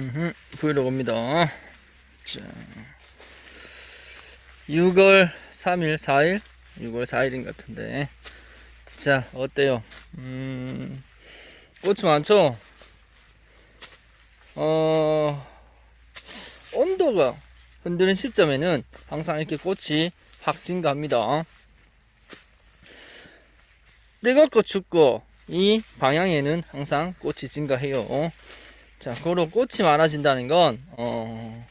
음흠, 브이로그입니다. 자, 6월 3일, 4일? 6월 4일인 것 같은데. 자, 어때요? 음, 꽃이 많죠? 어, 온도가 흔드는 시점에는 항상 이렇게 꽃이 확 증가합니다. 뜨겁고 춥고 이 방향에는 항상 꽃이 증가해요. 자, 그로 꽃이 많아진다는 건, 어,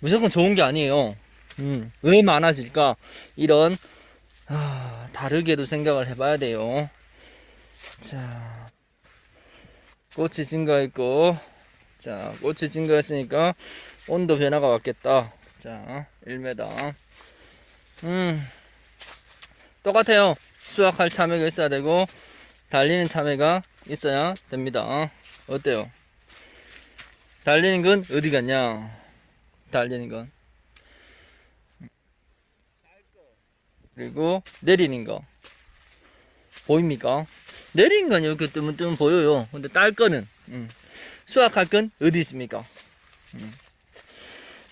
무조건 좋은 게 아니에요. 음, 왜 많아질까? 이런, 아, 다르게도 생각을 해봐야 돼요. 자, 꽃이 증가했고, 자, 꽃이 증가했으니까 온도 변화가 왔겠다. 자, 1m. 음, 똑같아요. 수확할 참외가 있어야 되고, 달리는 참외가 있어야 됩니다. 어때요? 달리는 건 어디 갔냐? 달리는 건. 그리고 내리는 거. 보입니까? 내리는 건 이렇게 뜨문뜨문 보여요. 근데 딸 거는, 음, 수확할 건 어디 있습니까? 음.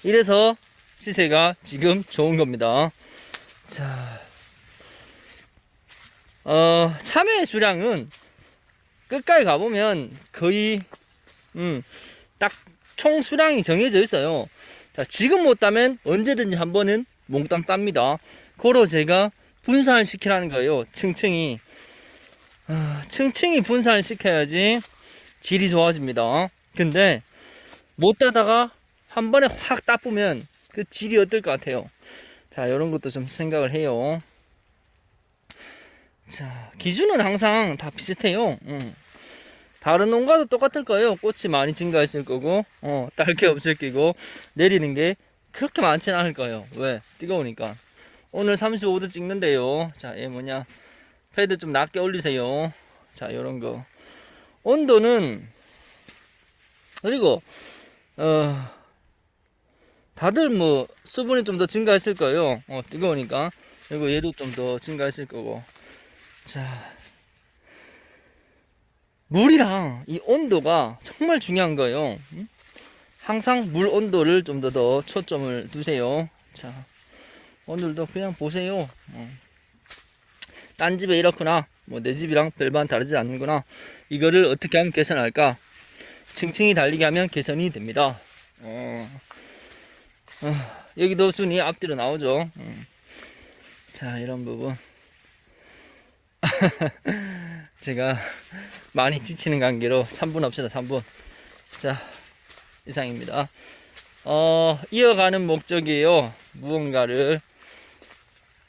이래서 시세가 지금 좋은 겁니다. 자, 어, 참외 수량은 끝까지 가보면 거의, 음, 딱 총 수량이 정해져 있어요. 자, 지금 못 따면 언제든지 한 번은 몽땅 땁니다. 고로 제가 분산을 시키라는 거예요. 층층이. 아, 층층이 분산을 시켜야지 질이 좋아집니다. 근데 못 따다가 한 번에 확 따보면 그 질이 어떨 것 같아요. 자, 이런 것도 좀 생각을 해요. 자, 기준은 항상 다 비슷해요. 음. 다른 농가도 똑같을 거예요. 꽃이 많이 증가했을 거고, 어, 딸기 없을 거고, 내리는 게 그렇게 많지는 않을 거예요. 왜? 뜨거우니까. 오늘 35도 찍는데요. 자, 얘 뭐냐. 패드 좀 낮게 올리세요. 자, 요런 거. 온도는, 그리고, 어, 다들 뭐, 수분이 좀 더 증가했을 거예요. 어, 뜨거우니까. 그리고 얘도 좀 더 증가했을 거고. 자, 물이랑 이 온도가 정말 중요한 거예요. 음? 항상 물 온도를 좀 더 더 초점을 두세요. 자, 오늘도 그냥 보세요. 어. 딴 집에 이렇구나. 뭐 내 집이랑 별반 다르지 않는구나. 이거를 어떻게 하면 개선할까? 층층이 달리게 하면 개선이 됩니다. 어. 어, 여기도 순위 앞뒤로 나오죠. 음. 자, 이런 부분. 제가 많이 지치는 관계로 3분 합시다 3분. 자 이상입니다. 어 이어가는 목적이에요. 무언가를.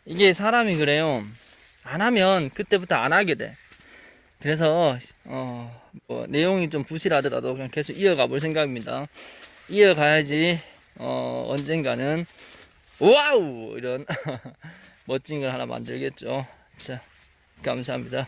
이게 사람이 그래요. 안 하면 그때부터 안 하게 돼. 그래서 어 뭐 내용이 좀 부실하더라도 그냥 계속 이어가 볼 생각입니다. 이어가야지 어 언젠가는 와우! 이런 멋진 걸 하나 만들겠죠. 자 감사합니다